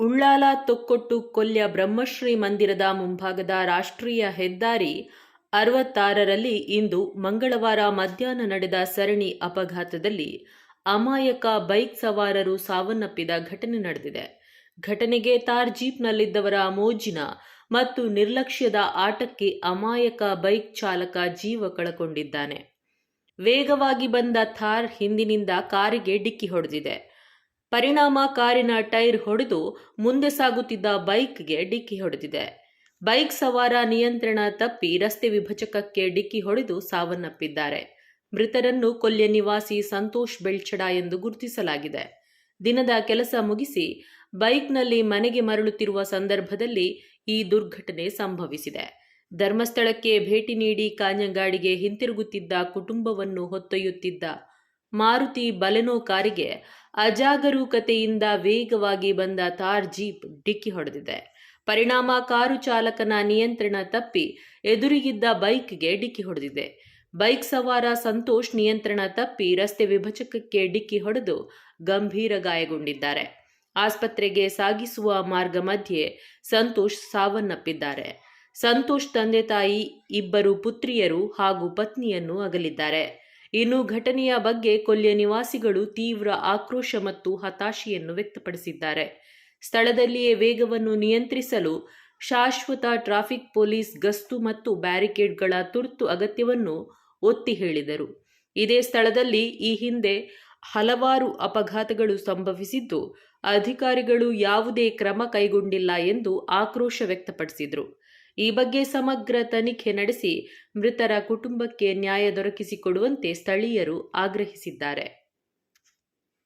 ಉಳ್ಳಾಲ ತೊಕ್ಕೊಟ್ಟು ಕೊಲ್ಯ ಬ್ರಹ್ಮಶ್ರೀ ಮಂದಿರದ ಮುಂಭಾಗದ ರಾಷ್ಟ್ರೀಯ ಹೆದ್ದಾರಿ ಅರವತ್ತಾರರಲ್ಲಿ ಇಂದು ಮಂಗಳವಾರ ಮಧ್ಯಾಹ್ನ ನಡೆದ ಸರಣಿ ಅಪಘಾತದಲ್ಲಿ ಅಮಾಯಕ ಬೈಕ್ ಸವಾರರು ಸಾವನ್ನಪ್ಪಿದ ಘಟನೆ ನಡೆದಿದೆ. ಘಟನೆಗೆ ತಾರ್ ಜೀಪ್ನಲ್ಲಿದ್ದವರ ಮೋಜಿನ ಮತ್ತು ನಿರ್ಲಕ್ಷ್ಯದ ಆಟಕ್ಕೆ ಅಮಾಯಕ ಬೈಕ್ ಚಾಲಕ ಜೀವ ಕಳಕೊಂಡಿದ್ದಾನೆ. ವೇಗವಾಗಿ ಬಂದ ಥಾರ್ ಹಿಂದಿನಿಂದ ಕಾರಿಗೆ ಡಿಕ್ಕಿ ಹೊಡೆದಿದೆ. ಪರಿಣಾಮ ಕಾರಿನ ಟೈರ್ ಹೊಡೆದು ಮುಂದೆ ಸಾಗುತ್ತಿದ್ದ ಬೈಕ್ಗೆ ಡಿಕ್ಕಿ ಹೊಡೆದಿದೆ. ಬೈಕ್ ಸವಾರ ನಿಯಂತ್ರಣ ತಪ್ಪಿ ರಸ್ತೆ ವಿಭಜಕಕ್ಕೆ ಡಿಕ್ಕಿ ಹೊಡೆದು ಸಾವನ್ನಪ್ಪಿದ್ದಾರೆ. ಮೃತರನ್ನು ಕೊಲ್ಯ ನಿವಾಸಿ ಸಂತೋಷ್ ಬೆಳ್ಚಡ ಎಂದು ಗುರುತಿಸಲಾಗಿದೆ. ದಿನದ ಕೆಲಸ ಮುಗಿಸಿ ಬೈಕ್ನಲ್ಲಿ ಮನೆಗೆ ಮರಳುತ್ತಿರುವ ಸಂದರ್ಭದಲ್ಲಿ ಈ ದುರ್ಘಟನೆ ಸಂಭವಿಸಿದೆ. ಧರ್ಮಸ್ಥಳಕ್ಕೆ ಭೇಟಿ ನೀಡಿ ಕಾಂಜಂಗಾಡಿಗೆ ಹಿಂತಿರುಗುತ್ತಿದ್ದ ಕುಟುಂಬವನ್ನು ಹೊತ್ತೊಯ್ಯುತ್ತಿದ್ದ ಮಾರುತಿ ಬಲೆನೋ ಕಾರಿಗೆ ಅಜಾಗರೂಕತೆಯಿಂದ ವೇಗವಾಗಿ ಬಂದ ಥಾರ್ ಜೀಪ್ ಡಿಕ್ಕಿ ಹೊಡೆದಿದೆ. ಪರಿಣಾಮ ಕಾರು ಚಾಲಕನ ನಿಯಂತ್ರಣ ತಪ್ಪಿ ಎದುರಿಗಿದ್ದ ಬೈಕ್ಗೆ ಡಿಕ್ಕಿ ಹೊಡೆದಿದೆ. ಬೈಕ್ ಸವಾರ ಸಂತೋಷ್ ನಿಯಂತ್ರಣ ತಪ್ಪಿ ರಸ್ತೆ ವಿಭಜಕಕ್ಕೆ ಡಿಕ್ಕಿ ಹೊಡೆದು ಗಂಭೀರ ಗಾಯಗೊಂಡಿದ್ದಾರೆ. ಆಸ್ಪತ್ರೆಗೆ ಸಾಗಿಸುವ ಮಾರ್ಗ ಮಧ್ಯೆ ಸಂತೋಷ್ ಸಾವನ್ನಪ್ಪಿದ್ದಾರೆ. ಸಂತೋಷ್ ತಂದೆ ತಾಯಿ, ಇಬ್ಬರು ಪುತ್ರಿಯರು ಹಾಗೂ ಪತ್ನಿಯನ್ನು ಅಗಲಿದ್ದಾರೆ. ಇನ್ನು ಘಟನೆಯ ಬಗ್ಗೆ ಕೊಲ್ಲಿಯ ನಿವಾಸಿಗಳು ತೀವ್ರ ಆಕ್ರೋಶ ಮತ್ತು ಹತಾಶೆಯನ್ನು ವ್ಯಕ್ತಪಡಿಸಿದ್ದಾರೆ. ಸ್ಥಳದಲ್ಲಿಯೇ ವೇಗವನ್ನು ನಿಯಂತ್ರಿಸಲು ಶಾಶ್ವತ ಟ್ರಾಫಿಕ್ ಪೊಲೀಸ್ ಗಸ್ತು ಮತ್ತು ಬ್ಯಾರಿಕೇಡ್ಗಳ ತುರ್ತು ಅಗತ್ಯವನ್ನು ಒತ್ತಿ ಹೇಳಿದರು. ಇದೇ ಸ್ಥಳದಲ್ಲಿ ಈ ಹಿಂದೆ ಹಲವಾರು ಅಪಘಾತಗಳು ಸಂಭವಿಸಿದ್ದು, ಅಧಿಕಾರಿಗಳು ಯಾವುದೇ ಕ್ರಮ ಕೈಗೊಂಡಿಲ್ಲ ಎಂದು ಆಕ್ರೋಶ ವ್ಯಕ್ತಪಡಿಸಿದರು. ಈ ಬಗ್ಗೆ ಸಮಗ್ರ ತನಿಖೆ ನಡೆಸಿ ಮೃತರ ಕುಟುಂಬಕ್ಕೆ ನ್ಯಾಯ ದೊರಕಿಸಿಕೊಡುವಂತೆ ಸ್ಥಳೀಯರು ಆಗ್ರಹಿಸಿದ್ದಾರೆ.